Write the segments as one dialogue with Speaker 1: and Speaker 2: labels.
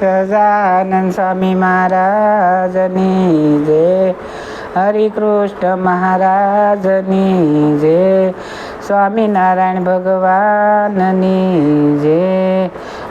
Speaker 1: સજાનંદ સ્વામી મહારાજની જય હરિકૃષ્ણ મહારાજની જય સ્વામિનારાયણ ભગવાનની જય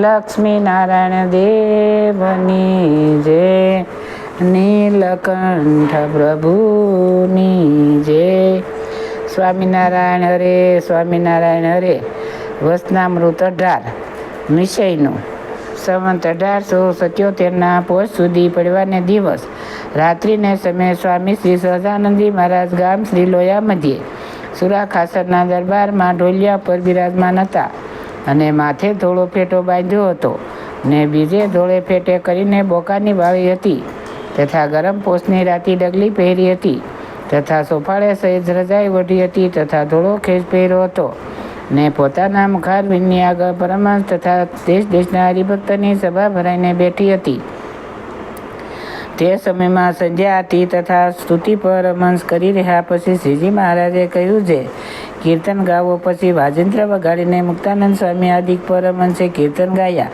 Speaker 1: લક્ષ્મીનારાયણ દેવની જય નીલકંઠ પ્રભુની જય સ્વામિનારાયણ હરે સ્વામિનારાયણ હરે વસનામૃત અઢાર નિશ્ચયનું સંવંત અઢારસો સત્યોતેરના પોષ સુધી પડવાને દિવસ. રાત્રિને સમયે સ્વામી શ્રી સહજાનંદજી મહારાજ ગામ શ્રી લોયા મધ્યે. સુરા ખાસરના દરબારમાં ઢોલિયા પર બિરાજમાન હતા અને માથે ધોળો ફેટો બાંધ્યો હતો ને બીજે ધોળે ફેટે કરીને બોકાની વાળી હતી તથા ગરમ પોષની રાતી ડગલી પહેરી હતી તથા સોફાળે સહેજ રજાઈ વઢી હતી તથા ધોળો ખેસ પહેર્યો હતો. ને પોતાના મુખારવિંદની આગળ પરમહંસ તથા દેશ દેશના હરિભક્તની સભા ભરાઈને બેઠી હતી. તે સમયમાં સંધ્યા હતી તથા સ્તુતિ પરમહંસ કરી રહ્યા પછી શ્રીજી મહારાજે કહ્યું છે, કીર્તન ગાવો. પછી વાજિંત્ર વગાડીને મુક્તાનંદ સ્વામી આદિક પરમહંસે કીર્તન ગાયા.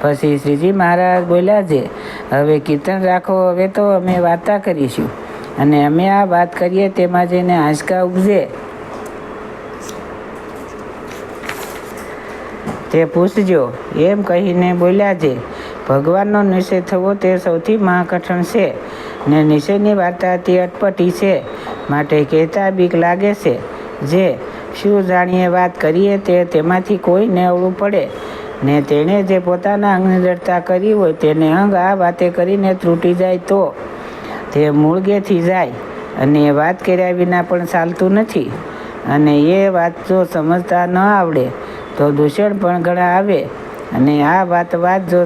Speaker 1: પછી શ્રીજી મહારાજ બોલ્યા છે, હવે કીર્તન રાખો, હવે તો અમે વાર્તા કરીશું. અને અમે આ વાત કરીએ તેમાં જઈને આંચકા ઉપજે તે પૂછજો. એમ કહીને બોલ્યા છે ભગવાનનો નિષેધ થવો તે સૌથી મહાકઠણ છે ને નિષેધની વાર્તા અતિ અટપટી છે. માટે કહેતા બીક લાગે છે જે, શું જાણીએ વાત કરીએ તે તેમાંથી કોઈને અવળું પડે ને તેણે જે પોતાના અંગની જડતા કરી હોય તેને અંગ આ વાતે કરીને ત્રૂટી જાય તો તે મૂળગેથી જાય અને વાત કર્યા વિના પણ ચાલતું નથી. અને એ વાત જો સમજતા ન આવડે તો દૂષણ પણ ઘણા આવે અને આ વાત વાત જો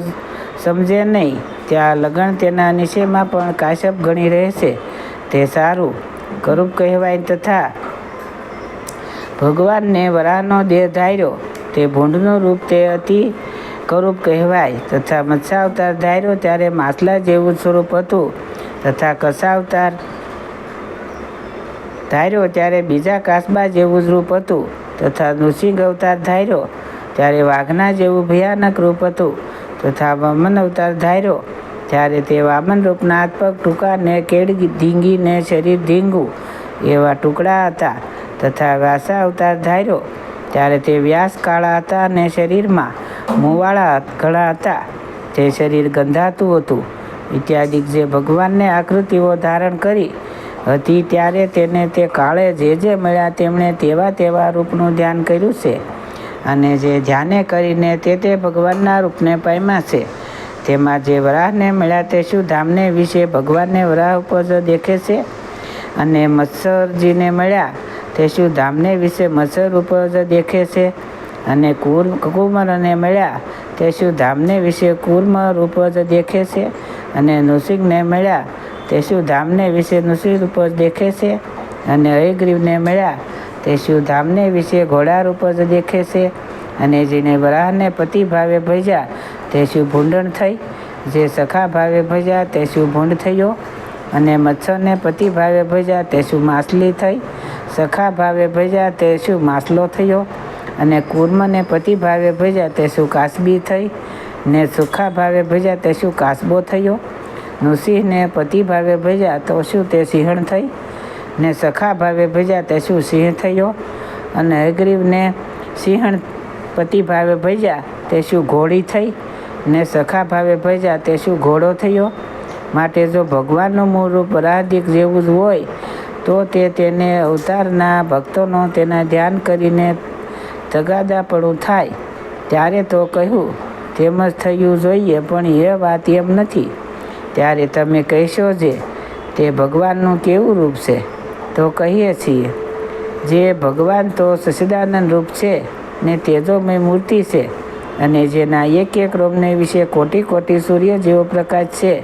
Speaker 1: સમજે નહીં, ત્યાં લગ્ન તેના નિશેમાં પણ કાશ્યપ ગણી રહેશે. તે સારું, કરૂપ કહેવાય તથા ભગવાનને વરાહનો દેહ ધાર્યો, તે ભૂંડનું રૂપ તે અતિ કરૂપ કહેવાય તથા મત્સ્યાવતાર ધાર્યો ત્યારે માછલા જેવું સ્વરૂપ હતું તથા કસાવતાર ધાર્યો ત્યારે બીજા કાસબા જેવું જ રૂપ હતું. તથા નૃસિંહ અવતાર ધાર્યો. ત્યારે વાઘના જેવું ભયાનક રૂપ હતું. તથા વામન અવતાર ધાર્યો. ત્યારે તે વામન રૂપના હાથ પગ ટૂંકા ને કેડ ધીંગી ને શરીર ધીંગું એવા ટુકડા હતા તથા વ્યાસા અવતાર ધાર્યો. ત્યારે તે વ્યાસ કાળા હતા અને શરીરમાં મુવાળા ઘણા હતા. તે શરીર ગંધાતું હતું. ઇત્યાદિ જે ભગવાનને આકૃતિઓ ધારણ કરી હતી ત્યારે તેને તે કાળે જે જે મળ્યા તેમણે તેવા તેવા રૂપનું ધ્યાન કર્યું છે. અને જે ધ્યાને કરીને તે તે ભગવાનના રૂપને પામ્યા છે. તેમાં જે વરાહને મળ્યા તે શું ધામને વિશે ભગવાનને વરાહ ઉપર જ દેખે છે. અને મત્સરજીને મળ્યા તે શું ધામને વિશે મત્સર ઉપર દેખે છે. અને કુર કુમરને મળ્યા તે શું ધામને વિશે કુર્મ રૂપ દેખે છે. અને નૃસિંહને મળ્યા તે શિવધામને ધામને વિશે નૃસિંહ રૂપ જ દેખે છે અને હયગ્રીવને મળ્યા. તે શિવધામને ધામને વિશે ઘોડા રૂપ જ દેખે છે અને જેને વરાહને પતિ ભાવે ભજ્યા, તે શિવ ભૂંડણ થઈ. જે સખા ભાવે ભજ્યા, તે શિવ ભૂંડ થયો અને મચ્છરને પતિ ભાવે ભજ્યા, તે શું માછલી થઈ. સખા ભાવે ભજ્યા, તે શું માછલો થયો અને કુર્મને પતિ ભાવે ભજ્યા, તે શું કાસબી થઈ. ને સુખા ભાવે ભજ્યા, તે શું કાસબો થયો. નૃસિંહને પતિ ભાવે ભજ્યા તો શું તે સિંહણ થઈ? ને સખા ભાવે ભજ્યા તે શું સિંહ થયો? અને હયગ્રીવને સિંહણ પતિ ભાવે ભજ્યા તે શું ઘોડી થઈ? ને સખા ભાવે ભજ્યા તે શું ઘોડો થયો? માટે જો ભગવાનનું મૂળ રૂપ રાધિક જેવું જ હોય, તો તે તેને અવતારના ભક્તોનો તેના ધ્યાન કરીને તગાદાપણું થાય. ત્યારે તો કહ્યું, તેમ જ થયું જોઈએ, પણ એ વાત એમ નથી. ત્યારે તમે કહેશો જે, તે ભગવાનનું કેવું રૂપ છે? તો કહીએ છીએ, જે ભગવાન તો સચિદાનંદ રૂપ છે ને તેજોમય મૂર્તિ છે અને જેના એક એક રોમને વિશે કોટી કોટી સૂર્ય જેવો પ્રકાશ છે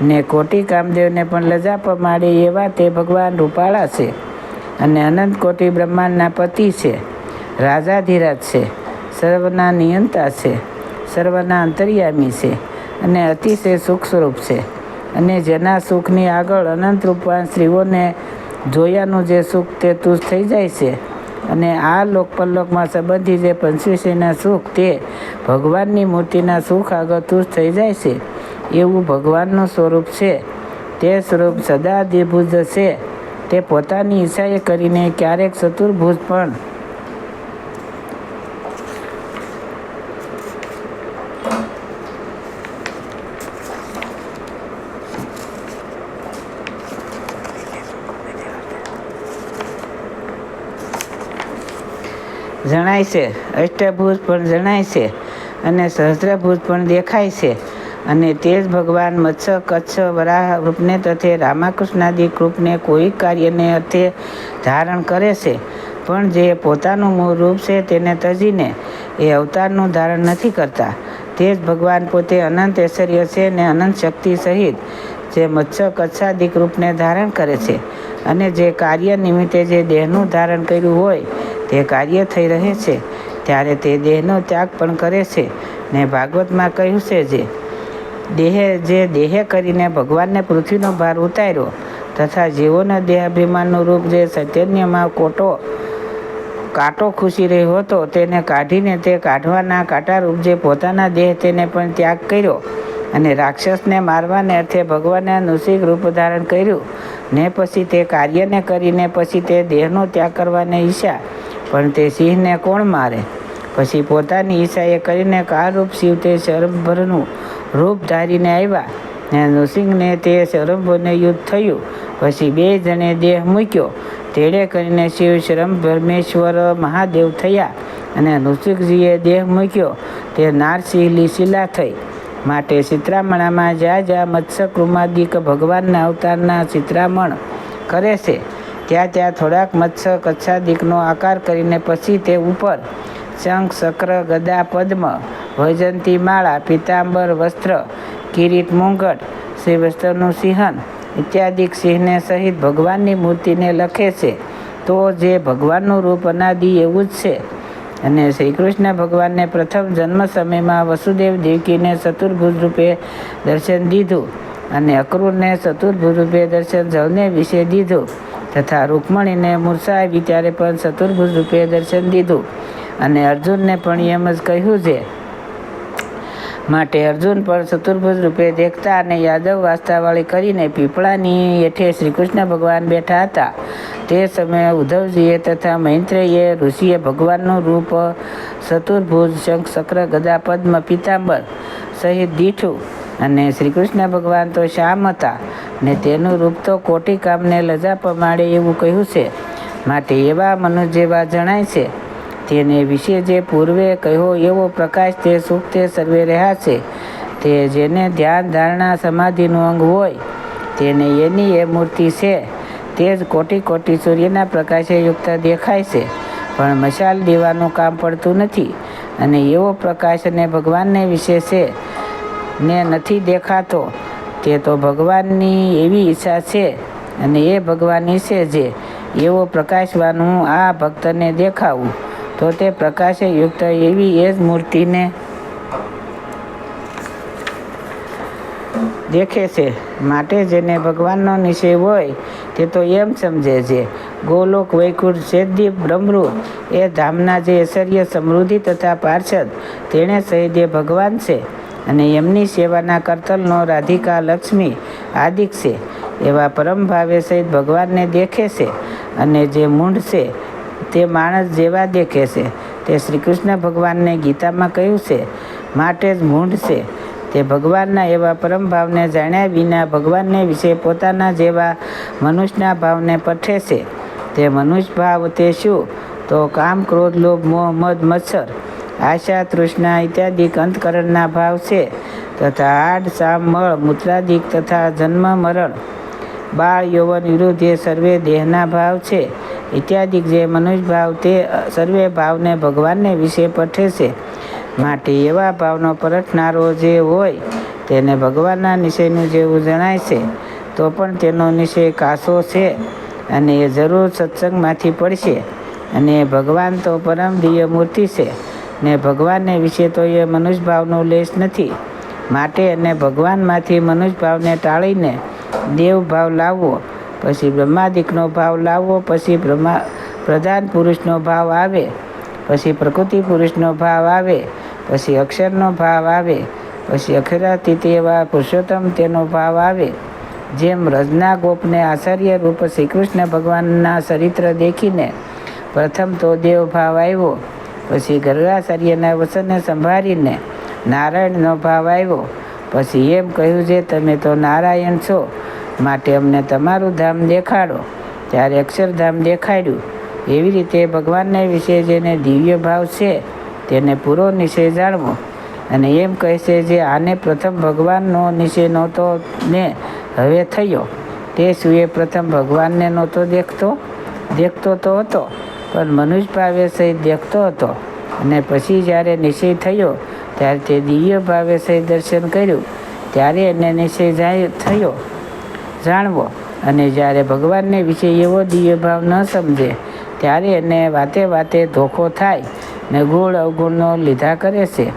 Speaker 1: ને કોટી કામદેવને પણ લજા પમાડે એવા તે ભગવાન રૂપાળા છે અને અનંત કોટી બ્રહ્માંડના પતિ છે, રાજાધિરાજ છે, સર્વના નિયંતા છે, સર્વના અંતર્યામી છે અને અતિશય સુખ સ્વરૂપ છે. અને જેના સુખની આગળ અનંત રૂપવાન સ્ત્રીઓને જોયાનું જે સુખ તે તુજ થઈ જાય છે. અને આ લોકપલ્લોકમાં સંબંધી જે પંચવીસીના સુખ તે ભગવાનની મૂર્તિના સુખ આગળ તુષ્ટ થઈ જાય છે. એવું ભગવાનનું સ્વરૂપ છે. તે સ્વરૂપ સદા દ્વિભુજ છે. તે પોતાની ઈચ્છાએ કરીને ક્યારેક ચતુર્ભુજ પણ જણાય છે. અષ્ટભુજ પણ જણાય છે અને સહસ્ત્રભુજ પણ દેખાય છે. અને તે જ ભગવાન મત્સ્ય, કચ્છ, વરાહ રૂપને તથે રામાકૃષ્ણાદિ રૂપને કોઈ કાર્યને અર્થે ધારણ કરે છે. પણ જે પોતાનું મૂળ રૂપ છે તેને તજીને એ અવતારનું ધારણ નથી કરતા. તે જ ભગવાન પોતે અનંત ઐશ્વર્ય છે ને અનંત શક્તિ સહિત જે મત્સ્ય કચ્છાદિક રૂપને ધારણ કરે છે. અને જે કાર્ય નિમિત્તે જે દેહનું ધારણ કર્યું હોય તે કાર્ય થઈ રહે છે. ત્યારે તે દેહનો ત્યાગ પણ કરે છે ને ભાગવતમાં કહ્યું છે જે, દેહે જે દેહે કરીને ભગવાનને પૃથ્વીનો ભાર ઉતાર્યો તથા જીવોના દેહાભિમાનનું રૂપ જે ચૈતન્યમાં કોટો, કાંટો ખુશી રહ્યો હતો તેને કાઢીને તે કાઢવાના કાંટારૂપ જે પોતાના દેહ તેને પણ ત્યાગ કર્યો અને રાક્ષસને મારવાને અર્થે ભગવાને નૃસિક રૂપ ધારણ કર્યું. ને પછી તે કાર્યને કરીને પછી તે દેહનો ત્યાગ કરવાને ઈચ્છા પણ તે સિંહને કોણ મારે? પછી પોતાની ઈચ્છાએ કરીને કાળરૂપ શિવ તે શરભરનું રૂપ ધારીને આવ્યા. ને નૃસિંહને તે શરભને યુદ્ધ થયું. પછી બે જણે દેહ મૂક્યો. તેડે કરીને શિવ શરમ પરમેશ્વર મહાદેવ થયા અને નૃસિંહજીએ દેહ મૂક્યો. તે નારસિંહલી લીશીલા થઈ. માટે ચિત્રામણામાં જ્યાં જ્યાં મત્સ્ય કૃમાદિક ભગવાનના અવતારના ચિત્રામણ કરે છે ત્યાં ત્યાં થોડાક મત્સ્ય કચ્છાદિકનો આકાર કરીને પછી તે ઉપર શંખ ચક્ર ગદા, પદ્મ વૈજંતી માળા, પિતાંબર, વસ્ત્ર, કિરીટ, મુંગટ શ્રી વસ્ત્રનું સિંહન ઇત્યાદિક સિંહને સહિત ભગવાનની મૂર્તિને લખે છે. તો જે ભગવાનનું રૂપ અનાદિ એવું જ છે. અને શ્રી કૃષ્ણ ભગવાનને પ્રથમ જન્મ સમયમાં વસુદેવ દેવકીને ચતુર્ભુજ રૂપે દર્શન દીધું અને અક્રૂરને ચતુર્ભુજ રૂપે દર્શન જળને વિશે દીધું. તથા રૂકમણીને મૂર્છા આવી ત્યારે પણ ચતુર્ભુજ રૂપે દર્શન દીધું. અને અર્જુનને પણ એમ જ કહ્યું છે. માટે અર્જુન પણ ચતુર્ભુજ રૂપે દેખતા અને યાદવ વાસ્તાવાળી કરીને પીપળાની હેઠે શ્રીકૃષ્ણ ભગવાન બેઠા હતા. તે સમયે ઉદ્ધવજીએ તથા મૈત્રેયે ઋષિએ ભગવાનનું રૂપ ચતુર્ભુજ શંખ, ચક્ર, ગદા, પદ્મ, પિતાંબર સહિત દીઠું અને શ્રી કૃષ્ણ ભગવાન તો શ્યામ હતા ને તેનું રૂપ તો કોટી કામને લજા પમાડે એવું કહ્યું છે. માટે એવા મનુષ્ય જેવા જણાય છે. તેને વિશે જે પૂર્વે કહ્યો એવો પ્રકાશ તે સુખ તે સર્વે રહ્યા છે. તે જેને ધ્યાન ધારણા સમાધિનું અંગ હોય, તેને એની એ મૂર્તિ છે. તે જ કોટી કોટી સૂર્યના પ્રકાશે યુક્ત દેખાય છે. પણ મશાલ દેવાનું કામ પડતું નથી. અને એવો પ્રકાશ અને ભગવાનને વિશે છે. ને નથી દેખાતો. તે તો ભગવાનની એવી ઈચ્છા છે અને એ ભગવાન છે જે એવો પ્રકાશવાનું આ ભક્તને દેખાવું. તો તે પ્રકાશે યુક્ત એવી એ જ મૂર્તિને દેખે છે. માટે જેને ભગવાનનો નિશ્ચય હોય તે તો એમ સમજે છે. ગોલોક, વૈકુંઠ સેદ્દીપ બ્રહ્મરુ એ ધામના જે ઐશ્વર્ય સમૃદ્ધિ તથા પાર્ષદ, તેણે સહિત ભગવાન છે. અને એમની સેવાના કરતલનો રાધિકા લક્ષ્મી આદિક છે. એવા પરમ ભાવે સહિત ભગવાનને દેખે છે અને જે મૂંઢ છે તે માણસ જેવા દેખે છે. તે શ્રી કૃષ્ણ ભગવાનને ગીતામાં કહ્યું છે, માટે જ મૂંઢ છે. તે ભગવાનના એવા પરમ ભાવને જાણ્યા વિના ભગવાનને વિશે પોતાના જેવા મનુષ્યના ભાવને પઠે છે. તે મનુષ્ય ભાવ તે શું? તો કામ, ક્રોધ, લોભ, મોહ, મદ મત્સર આશા, તૃષ્ણા ઇત્યાદિક અંતકરણના ભાવ છે તથા આડ, સામ, મળ, મૂત્રાદિક તથા જન્મ, મરણ. બાળ, યૌવન વિરુદ્ધ એ સર્વે દેહના ભાવ છે. ઇત્યાદિક જે મનુષ્ય ભાવ તે સર્વે ભાવને ભગવાનને વિશે પઠે છે માટે એવા ભાવનો પરટનારો જે હોય તેને ભગવાનના નિશ્ચયનું જેવું જણાય છે. તો પણ તેનો નિશ્ચય કાસો છે અને એ જરૂર સત્સંગમાંથી પડશે. અને ભગવાન તો પરમ દિવ્ય મૂર્તિ છે. ને ભગવાનને વિશે તો એ મનુષ્યભાવનો લેશ નથી. માટે એને ભગવાનમાંથી મનુષ્યભાવને ટાળીને દેવભાવ લાવવો, પછી બ્રહ્માદિકનો ભાવ લાવવો, પછી બ્રહ્મા, પ્રધાન પુરુષનો ભાવ આવે, પછી પ્રકૃતિ પુરુષનો ભાવ આવે, પછી અક્ષરનો ભાવ આવે, પછી અક્ષરાતીત એવા પુરુષોત્તમ તેનો ભાવ આવે. જેમ રજના ગોપને આચાર્ય રૂપ શ્રી કૃષ્ણ ભગવાનના ચરિત્ર દેખીને પ્રથમ તો દેવ ભાવ આવ્યો પછી ગરગાચાર્યના વચનને સંભાળીને નારાયણનો ભાવ આવ્યો. પછી એમ કહ્યું છે તમે તો નારાયણ છો, માટે અમને તમારું ધામ દેખાડો. ત્યારે અક્ષરધામ દેખાડ્યું. એવી રીતે ભગવાનને વિશે જેને દિવ્ય ભાવ છે, તેને પૂરો નિશ્ચય જાણવો. અને એમ કહે છે જે આને પ્રથમ ભગવાનનો નિશ્ચય નહોતો ને હવે થયો. તે સુએ પ્રથમ ભગવાનને નહોતો દેખતો. દેખતો તો હતો. પણ મનુષ્ય ભાવે સહિત દેખતો હતો. અને પછી જ્યારે નિશ્ચય થયો, ત્યારે તે દિવ્ય ભાવે સહિત દર્શન કર્યું. ત્યારે એને નિશ્ચય થયો. જાણવો. અને જ્યારે ભગવાનને વિશે એવો દિવ્ય ભાવ ન સમજે, ત્યારે એને વાતે વાતે ધોખો થાય ને ગુણ અવગુણનો લીધા કરે છે.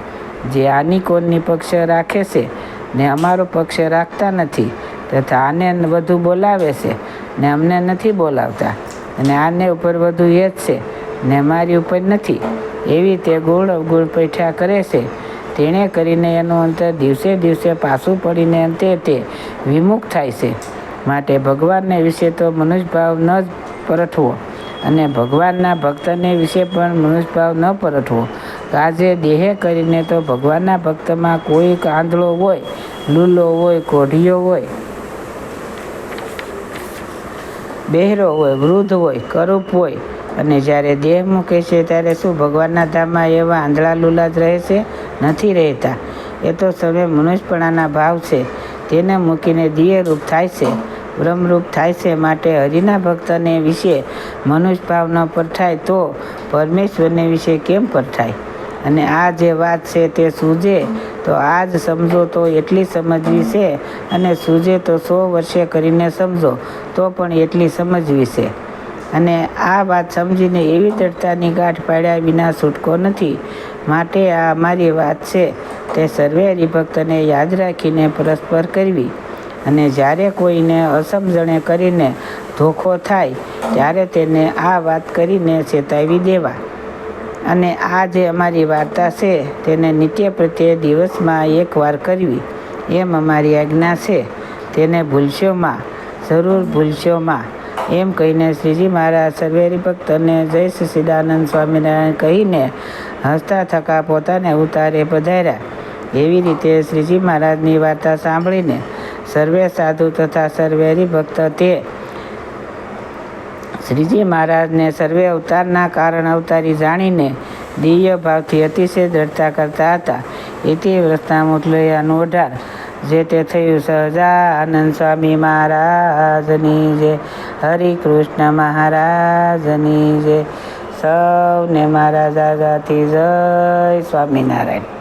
Speaker 1: જે આની કોણની પક્ષ રાખે છે ને અમારો પક્ષ રાખતા નથી, તથા આને વધુ બોલાવે છે ને અમને નથી બોલાવતા. અને આને ઉપર વધુ એ જ છે. ને મારી ઉપર નથી. એવી તે ગુણ અવગુણ પૈઠા કરે છે. તેણે કરીને એનું અંતર દિવસે દિવસે પાછું પડીને અંતે તે વિમુખ થાય છે. માટે ભગવાનને વિશે તો મનુષ્યભાવ ન જ પરઠવો અને ભગવાનના ભક્તને વિશે પણ મનુષ્યભાવ ન પરઠવો. આજે દેહે કરીને તો ભગવાનના ભક્તમાં કોઈ આંધળો હોય, લૂલો હોય, કોઢિયો હોય બહેરો હોય, વૃદ્ધ હોય, કરૂપ હોય અને જ્યારે દેહ મૂકે છે ત્યારે શું ભગવાનના ધામમાં એવા આંધળા લૂલા રહે છે? નથી રહેતા. એ તો સર્વે મનુષ્યપણાના ભાવ છે. તેને મૂકીને દિયરૂપ થાય છે. બ્રહ્મરૂપ થાય છે માટે હરિના ભક્તને વિશે મનુષ્ય ન પરઠાય તો પરમેશ્વરને વિશે કેમ પરઠાય અને આ જે વાત છે તે સૂજે, તો આજ સમજો તો એટલી સમજવી છે અને સૂજે તો સો વર્ષે કરીને સમજો, તો પણ એટલી સમજવી છે. અને આ વાત સમજીને એવી દૃઢતાની ગાંઠ પાડ્યા વિના છૂટકો નથી. માટે આ અમારી વાત છે, તે સર્વે હરિભક્તને યાદ રાખીને પરસ્પર કરવી. અને જ્યારે કોઈને અસમજણે કરીને ધોખો થાય, ત્યારે તેને આ વાત કરીને ચેતાવી દેવા. અને આ જે અમારી વાર્તા છે, તેને નિત્ય પ્રત્યે દિવસમાં એકવાર કરવી, એમ અમારી આજ્ઞા છે. તેને ભૂલશોમાં જરૂર ભૂલશોમાં એમ કહીને શ્રીજી મહારાજ સર્વેરી ભક્તને જય સચિદાનંદ સ્વામિનારાયણ કહીને હસતા થકા પોતાને ઉતારે પધાર્યા. એવી રીતે શ્રીજી મહારાજની વાર્તા સાંભળીને સર્વે સાધુ તથા સર્વેરી ભક્ત તે શ્રીજી મહારાજને સર્વે અવતારના કારણ અવતારી જાણીને દિવ્ય ભાવથી અતિશય દ્રઢતા કરતા હતા. ઇતિ વ્રસ્તામુટલયાનું અઢાર જે તે થયું સહજાનંદ સ્વામી મહારાજની જે હરિ કૃષ્ણ મહારાજની જે સૌને મારા જય, સ્વામિનારાયણ.